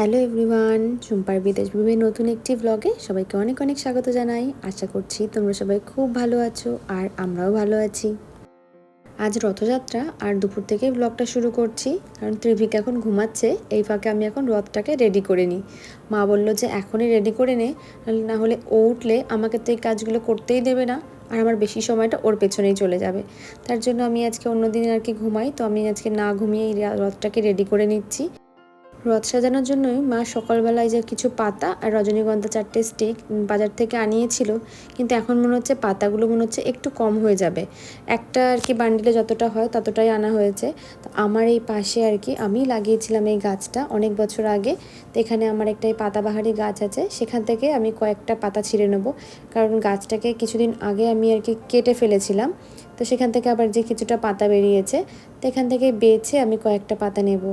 Hello everyone, চুম্পার বিদেশ ভূমির নতুন একটি ব্লগে সবাইকে অনেক অনেক স্বাগত জানাই। আশা করছি তোমরা সবাই খুব ভালো আছো আর আমরাও ভালো আছি। আজ রথযাত্রা আর দুপুর থেকে ব্লগটা শুরু করছি। কারণ ত্রিভিক এখন ঘুমাচ্ছে, এই ফাঁকে আমি এখন রথটাকে রেডি করে নিই। মা বলল যে, এখনই রেডি করে নে, না হলে ও উঠলে আমাকে তো এই কাজগুলো করতেই দেবে না আর আমার বেশি সময়টা ওর পেছনেই চলে যাবে। তার জন্য আমি আজকে অন্য দিন আর কি ঘুমাই। তো আমি আজকে না ঘুমিয়ে এই রথটাকে রেডি করে নিচ্ছি। রথ সাজানোর জন্যই মা সকালবেলায় যে কিছু পাতা আর রজনীগন্ধা চারটে স্টিক বাজার থেকে আনিয়েছিল, কিন্তু এখন মনে হচ্ছে পাতাগুলো মনে হচ্ছে একটু কম হয়ে যাবে। একটা আর কি বান্ডিলে যতটা হয় ততটাই আনা হয়েছে। তো আমার এই পাশে আর কি আমি লাগিয়েছিলাম এই গাছটা অনেক বছর আগে। তো এখানে আমার একটা এই পাতাবাহারি গাছ আছে, সেখান থেকে আমি কয়েকটা পাতা ছিঁড়ে নেব। কারণ গাছটাকে কিছুদিন আগে আমি আর কি কেটে ফেলেছিলাম। তো সেখান থেকে আবার যে কিছুটা পাতা বেরিয়েছে, তো এখান থেকে বেছে আমি কয়েকটা পাতা নেব।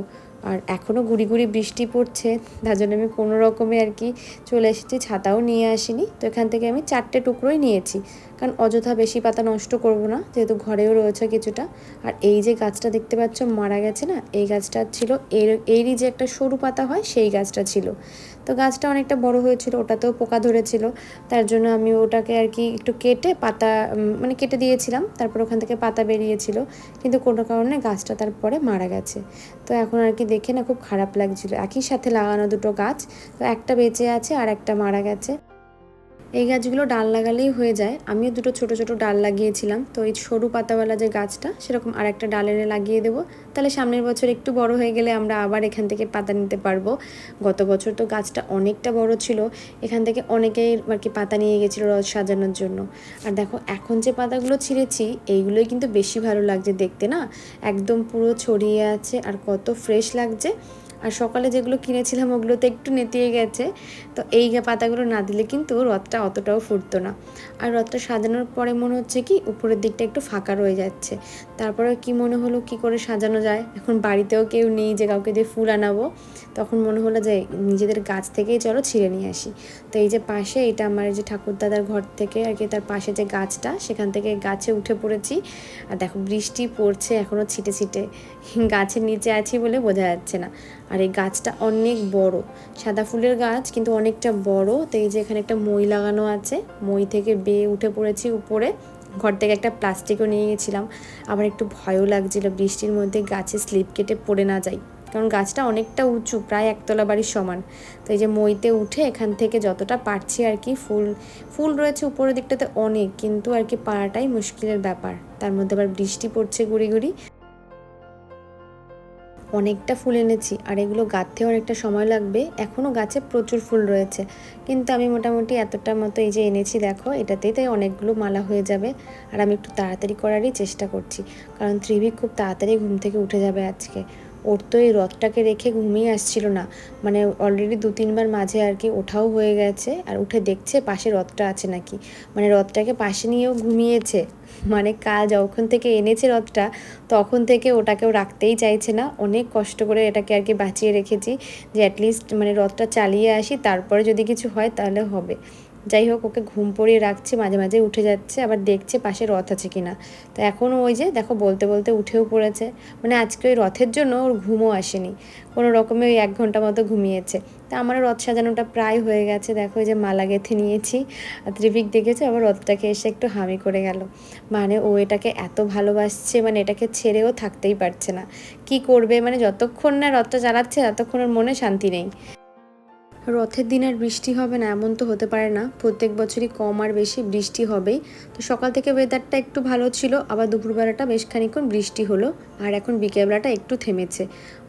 আর এখনও গুড়ি গুড়ি বৃষ্টি পড়ছে, তার জন্য আমি কোনো রকমে আর কি চলে এসেছি, ছাতাও নিয়ে আসিনি। তো এখান থেকে আমি চারটে টুকরোই নিয়েছি, কারণ অযথা বেশি পাতা নষ্ট করব না, যেহেতু ঘরেও রয়েছে কিছুটা। আর এই যে গাছটা দেখতে পাচ্ছ, মারা গেছে না, এই গাছটা ছিল, এর, এরই যে একটা সরু পাতা হয়, সেই গাছটা ছিল। তো গাছটা অনেকটা বড় হয়েছিল, ওটাতেও পোকা ধরেছিল। তার জন্য আমি ওটাকে আর কি একটু কেটে পাতা মানে কেটে দিয়েছিলাম। তারপর ওখান থেকে পাতা বেরিয়েছিল। কিন্তু কোনো কারণে গাছটা তারপরে মারা গেছে। তো এখন আর কি দেখে না খুব খারাপ লাগছিল। একই সাথে লাগানো দুটো গাছ, তো একটা বেঁচে আছে আর একটা মারা গেছে। এই গাছগুলো ডাল লাগালেই হয়ে যায়। আমিও দুটো ছোট ছোট ডাল লাগিয়েছিলাম। তো এই সরু পাতাওয়ালা যে গাছটা, সেরকম আর একটা ডাল এনে লাগিয়ে দেবো। তাহলে সামনের বছর একটু বড় হয়ে গেলে আমরা আবার এখান থেকে পাতা নিতে পারব। গত বছর তো গাছটা অনেকটা বড় ছিল। এখান থেকে অনেকেই আর কি পাতা নিয়ে গেছিল রথ সাজানোর জন্য। আর দেখো, এখন যে পাতাগুলো ছিঁড়েছি, এইগুলোই কিন্তু বেশি ভালো লাগছে দেখতে না? একদম পুরো ছড়িয়ে আছে আর কত ফ্রেশ লাগছে। আর সকালে যেগুলো কিনেছিলাম ওগুলোতে একটু নেতিয়ে গেছে, তো এই পাতাগুলো না দিলে কিন্তু রথটা অতটাও ফুটতো না। আর রথটা সাজানোর পরে মনে হচ্ছে কি উপরের দিকটা একটু ফাঁকা রয়ে যাচ্ছে। তারপরে কি মনে হলো কি করে সাজানো যায়? এখন বাড়িতেও কেউ নেই যে কাউকে দিয়ে ফুল আনাবো। তখন মনে হলো যে নিজেদের গাছ থেকেই চলো ছিঁড়ে নিয়ে আসি। তো এই যে পাশে এটা আমার যে ঠাকুরদাদার ঘর থেকে আর কি তার পাশে যে গাছটা, সেখান থেকে গাছে উঠে পড়েছি। আর দেখো বৃষ্টি পড়ছে এখনও ছিটে ছিটে। গাছের নিচে আছি বলে বোঝা যাচ্ছে না। আর এই গাছটা অনেক বড়। সাদা ফুলের গাছ, কিন্তু অনেকটা বড়। তো এই যে এখানে একটা মই লাগানো আছে। মই থেকে বেয়ে উঠে পড়েছি উপরে। ঘর থেকে একটা প্লাস্টিকও নিয়ে গেছিলাম। আবার একটু ভয়ও লাগছিল বৃষ্টির মধ্যে গাছে স্লিপ কেটে পড়ে না যাই। কারণ গাছটা অনেকটা উঁচু, প্রায় একতলা বাড়ির সমান। তো এই যে মইতে উঠে এখান থেকে যতটা পারছি আর কি, ফুল ফুল রয়েছে উপরের দিকটাতে অনেক, কিন্তু আর কি পাড়াটাই মুশকিলের ব্যাপার। তার মধ্যে আবার বৃষ্টি পড়ছে গুড়ি গুড়ি। অনেকটা ফুল এনেছি আর এগুলো গাঁথতে অনেকটা সময় লাগবে। এখনও গাছে প্রচুর ফুল রয়েছে। কিন্তু আমি মোটামুটি এতটা মতো এই যে এনেছি, দেখো, এটাতেই তাই অনেকগুলো মালা হয়ে যাবে। আর আমি একটু তাড়াতাড়ি করারই চেষ্টা করছি। কারণ ত্রিভি খুব তাড়াতাড়ি ঘুম থেকে উঠে যাবে আজকে। ওর তো এই রথটাকে রেখে ঘুমিয়ে আসছিল না। মানে অলরেডি দু তিনবার মাঝে আর কি ওঠাও হয়ে গেছে আর উঠে দেখছে পাশে রথটা আছে নাকি। মানে রথটাকে পাশে নিয়েও ঘুমিয়েছে। মানে কাল যখন থেকে এনেছে রথটা, তখন থেকে ওটাকেও রাখতেই চাইছে না। অনেক কষ্ট করে এটাকে আর কি বাঁচিয়ে রেখেছি যে অ্যাটলিস্ট মানে রথটা চালিয়ে আসি, তারপরে যদি কিছু হয় তাহলে হবে। যাই হোক, ওকে ঘুম পড়িয়ে রাখছে, মাঝে মাঝে উঠে যাচ্ছে, আবার দেখছে পাশে রথ আছে কিনা। তো এখনও ওই যে, দেখো, বলতে বলতে উঠেও পড়েছে। মানে আজকে ওই রথের জন্য ওর ঘুমও আসেনি। কোনো রকমে ওই এক ঘণ্টা মতো ঘুমিয়েছে। তা আমারও রথ সাজানোটা প্রায় হয়ে গেছে। দেখো, ওই যে মালা গেঁথে নিয়েছি। আর ত্রিভিক দেখেছে? আবার রথটাকে এসে একটু হামি করে গেল। মানে ও এটাকে এত ভালোবাসছে মানে এটাকে ছেড়েও থাকতেই পারছে না। কি করবে? মানে যতক্ষণ না রথটা চালাচ্ছে ততক্ষণ ওর মনে শান্তি নেই। রথের দিন আর বৃষ্টি হবে না, এমন তো হতে পারে না। প্রত্যেক বছরই কম আর বেশি বৃষ্টি হবেই। তো সকাল থেকে ওয়েদারটা একটু ভালো ছিল, আবার দুপুরবেলাটা বেশ খানিক্ষণ বৃষ্টি হলো আর এখন বিকেলবেলাটা একটু থেমেছে।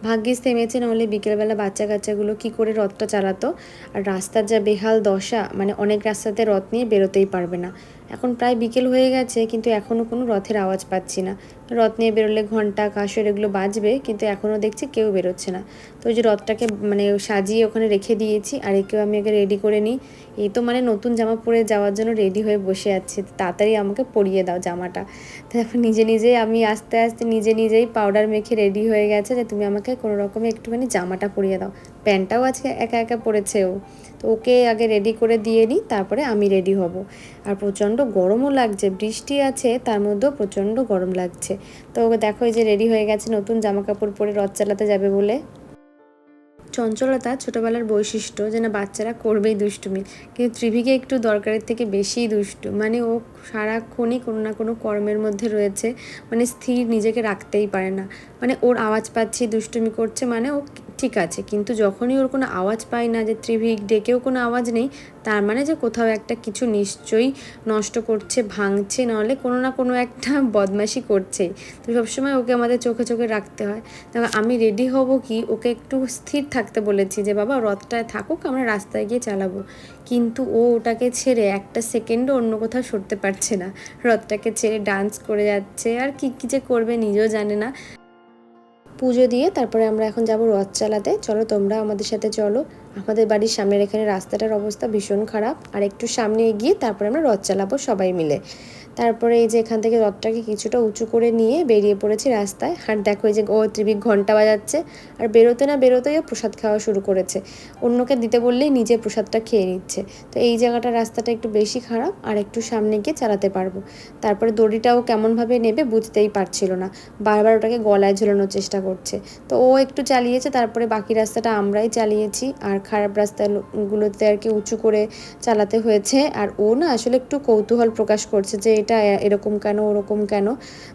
ভাগ্যিস থেমেছে, নাহলে বিকেলবেলা বাচ্চা কাচ্চাগুলো কি করে রথটা চালাতো? আর রাস্তার যা বেহাল দশা মানে অনেক রাস্তাতে রথ নিয়ে বেরোতেই পারবে না। এখন প্রায় বিকেল হয়ে গেছে, কিন্তু এখনও কোনো রথের আওয়াজ পাচ্ছি না। রথ নিয়ে বেরোলে ঘণ্টা কাঁসর এগুলো বাজবে, কিন্তু এখনও দেখছি কেউ বেরোচ্ছে না। তো ওই যে রথটাকে মানে সাজিয়ে ওখানে রেখে দিয়েছি, আর একেও আমি আগে রেডি করে নিই। এই তো মানে নতুন জামা পরে যাওয়ার জন্য রেডি হয়ে বসে আছে, তাড়াতাড়ি আমাকে পরিয়ে দাও জামাটা। তারপর নিজে নিজেই আমি আস্তে আস্তে নিজে নিজেই পাউডার মেখে রেডি হয়ে গেছে যে তুমি আমাকে কোনো রকমে একটুখানি জামাটা পরিয়ে দাও। প্যান্টটাও আজকে একা একা পরেছে ও। তো ওকে আগে রেডি করে দিয়ে নিই, তারপরে আমি রেডি হব। আর প্রচণ্ড গরমও লাগছে, বৃষ্টি আছে, তার মধ্যেও প্রচণ্ড গরম লাগছে। তো দেখো এই যে রেডি হয়ে গেছে, নতুন জামা কাপড় পরে রথ চালাতে যাবে বলে। চঞ্চলতা ছোটোবেলার বৈশিষ্ট্য যেন বাচ্চারা করবেই দুষ্টুমি। কিন্তু ত্রিভিকে একটু দরকারের থেকে বেশিই দুষ্টু। মানে ও সারাক্ষণই কোনো না কোনো কর্মের মধ্যে রয়েছে। মানে স্থির নিজেকে রাখতেই পারে না। মানে ওর আওয়াজ পাচ্ছি, দুষ্টুমি করছে মানে ও ঠিক আছে, কিন্তু যখনই ওর কোনো আওয়াজ পায় না যে ত্রিভিক ডেকেও কোনো আওয়াজ নেই, তার মানে যে কোথাও একটা কিছু নিশ্চয়ই নষ্ট করছে, ভাঙছে, নাহলে কোনো না কোনো একটা বদমাশি করছেই তো সবসময় ওকে আমাদের চোখে চোখে রাখতে হয়। তবে আমি রেডি হব কি, ওকে একটু স্থির থাকতে বলেছি যে, বাবা, রথটায় থাকুক, আমরা রাস্তায় গিয়ে চালাবো। কিন্তু ও ওটাকে ছেড়ে একটা সেকেন্ডও অন্য কোথাও সরতে পারছে না। রথটাকে ছেড়ে ডান্স করে যাচ্ছে, আর কী কী যে করবে নিজেও জানে না। পুজো দিয়ে তারপরে আমরা এখন যাব রথ চালাতে চলো তোমরা আমাদের সাথে চলো। আমাদের বাড়ির সামনের এখানে রাস্তাটার অবস্থা ভীষণ খারাপ। আর একটু সামনে এগিয়ে তারপরে আমরা রথ চালাবো সবাই মিলে। তারপরে এই যে এখান থেকে রথটাকে কিছুটা উঁচু করে নিয়ে বেরিয়ে পড়েছি রাস্তায়। আর দেখো এই যে ও ত্রিবিক ঘণ্টা বাজাচ্ছে। আর বেরোতে না বেরোতেই ও প্রসাদ খাওয়া শুরু করেছে। অন্যকে দিতে বললেই নিজে প্রসাদটা খেয়ে নিচ্ছে। তো এই জায়গাটা, রাস্তাটা একটু বেশি খারাপ। আর একটু সামনে গিয়ে চালাতে পারব। তারপরে দড়িটাও কেমনভাবে নেবে বুঝতেই পারছিল না। বারবার ওটাকে গলায় ঝোলানোর চেষ্টা করছে। তো ও একটু চালিয়েছে, তারপরে বাকি রাস্তাটা আমরাই চালিয়েছি। আর খারাপ রাস্তাগুলোতে আর কি উঁচু করে চালাতে হয়েছে। আর ও না আসলে একটু কৌতূহল প্রকাশ করছে যে এটা এরকম কেন, ওরকম কেন।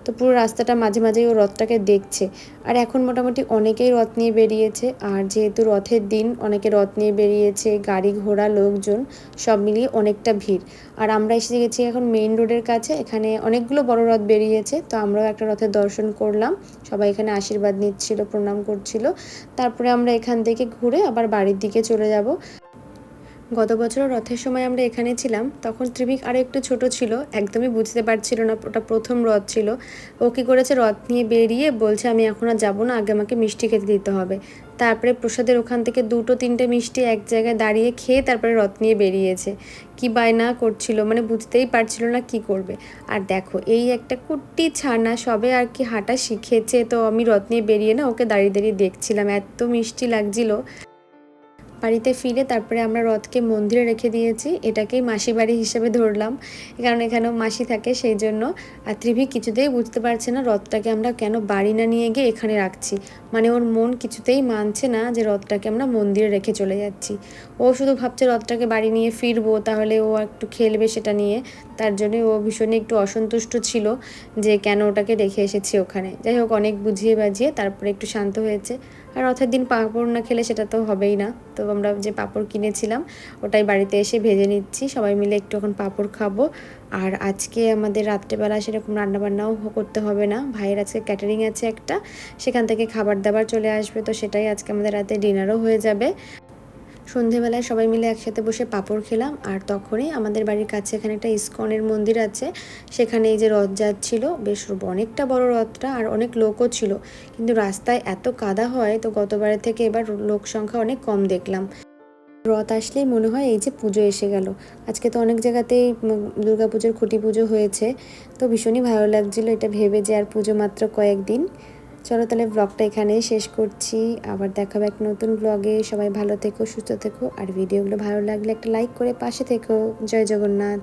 তো পুরো রাস্তাটা মাঝে মাঝেই ও রথটাকে দেখছে। আর এখন মোটামুটি অনেকেই রথ নিয়ে বেরিয়েছে। আর যেহেতু রথের দিন, অনেকে রথ নিয়ে বেরিয়েছে, গাড়ি ঘোড়া, লোকজন, সব মিলিয়ে অনেকটা ভিড়। আর আমরা এসে গেছি এখন মেইন রোডের কাছে। এখানে অনেকগুলো বড় রথ বেরিয়েছে। তো আমরাও একটা রথের দর্শন করলাম। সবাই এখানে আশীর্বাদ নিচ্ছিল, প্রণাম করছিল। তারপরে আমরা এখান থেকে ঘুরে আবার বাড়ির দিকে চলে যাব। গত বছর রথের সময় আমরা এখানে ছিলাম, তখন ত্রিভিক আরও একটু ছোট ছিল, একদমই বুঝতে পারছিল না, ওটা প্রথম রথ ছিল। ও কী করেছে, রথ নিয়ে বেরিয়ে বলছে, আমি এখন আর যাব না, আগে আমাকে মিষ্টি খেতে দিতে হবে। তারপরে প্রসাদের ওখান থেকে দুটো তিনটে মিষ্টি এক জায়গায় দাঁড়িয়ে খেয়ে তারপরে রথ নিয়ে বেরিয়েছে। কি বায়না করছিল মানে বুঝতেই পারছিল না কি করবে। আর দেখো, এই একটা কুট্টি ছানা, সবে আর কি হাঁটা শিখেছে, তো আমি রথ নিয়ে বেরিয়ে না, ওকে দাঁড়িয়ে দাঁড়িয়ে দেখছিলাম, এত মিষ্টি লাগছিল। বাড়িতে ফিরে তারপরে আমরা রথকে মন্দিরে রেখে দিয়েছি। এটাকেই মাসি বাড়ি হিসেবে ধরলাম। কারণ এখানেও মাসি থাকে, সেই জন্য আর ত্রিভি কিছুতেই বুঝতে পারছে না রথটাকে আমরা কেন বাড়ি না নিয়ে গিয়ে এখানে রাখছি। মানে ওর মন কিছুতেই মানছে না যে রথটাকে আমরা মন্দিরে রেখে চলে যাচ্ছি। ও শুধু ভাবছে রথটাকে বাড়ি নিয়ে ফিরবো, তাহলে ও একটু খেলবে সেটা নিয়ে। তার জন্য ও ভীষণই একটু অসন্তুষ্ট ছিল যে কেন ওটাকে রেখে এসেছি ওখানে। যাই হোক, অনেক বুঝিয়ে বাজিয়ে তারপরে একটু শান্ত হয়েছে। রথের দিন পাঁপড় না খেলে সেটা তো হবেই না। তো আমরা যে পাঁপড় কিনেছিলাম, ওটাই বাড়িতে এসে ভেজে নিচ্ছি। সবাই মিলে একটু এখন পাঁপড় খাব। আর আজকে আমাদের রাত্রেবেলা সেরকম রান্নাবান্নাও করতে হবে না। ভাইয়ের আজকে ক্যাটারিং আছে একটা, সেখান থেকে খাবার দাবার চলে আসবে। তো সেটাই আজকে আমাদের রাতে ডিনারও হয়ে যাবে। সন্ধেবেলায় সবাই মিলে একসাথে বসে পাঁপড় খেলাম, আর তখনই আমাদের বাড়ির কাছে এখানে একটা ইস্কনের মন্দির আছে। সেখানে এই যে রথ যাচ্ছিল, বেশ অনেকটা বড় রথটা, আর অনেক লোকও ছিল। কিন্তু রাস্তায় এত কাদা হয়, তো গতবারের থেকে এবার লোক সংখ্যা অনেক কম দেখলাম। রথ আসলেই মনে হয় এই যে পুজো এসে গেল। আজকে তো অনেক জায়গাতেই দুর্গা পুজোর খুঁটি পুজো হয়েছে। তো ভীষণই ভালো লাগছিল এটা ভেবে যে আর পুজো মাত্র কয়েকদিন। চলো তাহলে ব্লগটা এখানেই শেষ করছি। আবার দেখাবো এক নতুন ব্লগে সবাই ভালো থেকো, সুস্থ থেকো। আর ভিডিওগুলো ভালো লাগলে একটা লাইক করে পাশে থেকো। জয় জগন্নাথ।